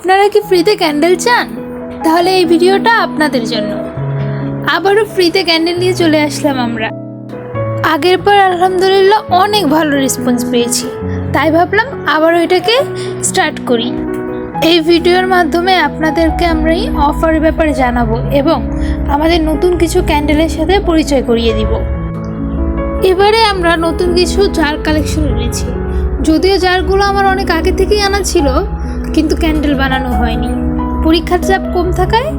আপনারা কি ফ্রিতে ক্যান্ডেল চান? তাহলে এই ভিডিওটা আপনাদের জন্য। আবারও ফ্রিতে ক্যান্ডেল নিয়ে চলে আসলাম আমরা। আগের পর আলহামদুলিল্লাহ অনেক ভালো রেসপন্স পেয়েছি। তাই ভাবলাম আবারও এটাকে স্টার্ট করি। এই ভিডিওর মাধ্যমে আপনাদেরকে আমরা এই অফারের ব্যাপারে জানাব এবং আমাদের নতুন কিছু ক্যান্ডেলের সাথে পরিচয় করিয়ে দিব। এবারে আমরা নতুন কিছু জার কালেকশন এনেছি। যদিও জারগুলো আমার অনেক আগে থেকেই আনা ছিল কিন্তু ক্যান্ডেল বানানো হয়নি। পরীক্ষার চাপ কম থাকায়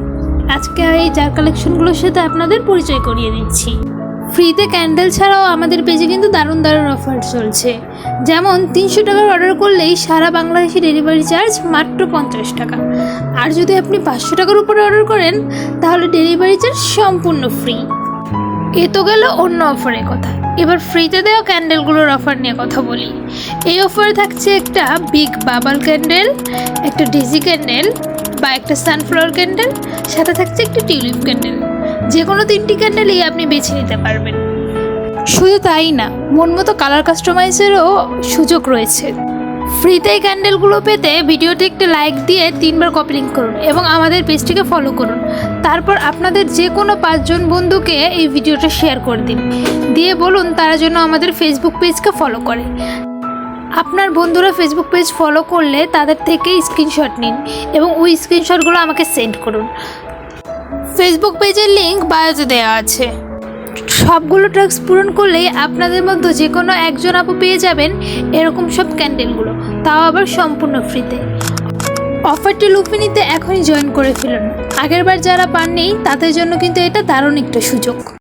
আজকে এই জার কালেকশনগুলোর সাথে আপনাদের পরিচয় করিয়ে দিচ্ছি। ফ্রিতে ক্যান্ডেল ছাড়াও আমাদের পেজে কিন্তু দারুণ দারুণ অফার চলছে। যেমন তিনশো টাকার অর্ডার করলেই সারা বাংলাদেশে ডেলিভারি চার্জ মাত্র পঞ্চাশ টাকা। আর যদি আপনি পাঁচশো টাকার উপরে অর্ডার করেন, তাহলে ডেলিভারি চার্জ সম্পূর্ণ ফ্রি এ তো গেল অন্য অফারের কথা। এবার ফ্রিতে দেওয়া ক্যান্ডেলগুলোর অফার নিয়ে কথা বলি। এই অফারে থাকছে একটা বিগ বাবাল ক্যান্ডেল একটা ডিজি ক্যান্ডেল বা একটা সানফ্লাওয়ার ক্যান্ডেল সাথে থাকছে একটা টিউলিপ ক্যান্ডেল যে কোনো তিনটি ক্যান্ডেলই আপনি বেছে নিতে পারবেন। শুধু তাই না, মন মতো কালার কাস্টমাইজেরও সুযোগ রয়েছে। ফ্রিতে এই ক্যান্ডেলগুলো পেতে ভিডিওতে একটি লাইক দিয়ে তিনবার কপি লিঙ্ক করুন এবং আমাদের পেজটিকে ফলো করুন। তারপর আপনাদের যে কোনো পাঁচজন বন্ধুকে এই ভিডিওটা শেয়ার করে দিন। দিয়ে বলুন তারা যেন আমাদের ফেসবুক পেজকে ফলো করে। আপনার বন্ধুরা ফেসবুক পেজ ফলো করলে তাদের থেকে স্ক্রিনশট নিন এবং ওই স্ক্রিনশটগুলো আমাকে সেন্ড করুন। ফেসবুক পেজের লিঙ্ক বায়োতে দেওয়া আছে। সবগুলো ট্রাক্স পূরণ করলেই আপনাদের মধ্যে যে কোনো একজন আপু পেয়ে যাবেন এরকম সব ক্যান্ডেলগুলো তাও আবার সম্পূর্ণ ফ্রিতে অফারটি লুপে নিতে এখনই জয়েন করে ফেলুন আগেরবার যারা পাননি, তাদের জন্য কিন্তু এটা দারুণ একটা সুযোগ।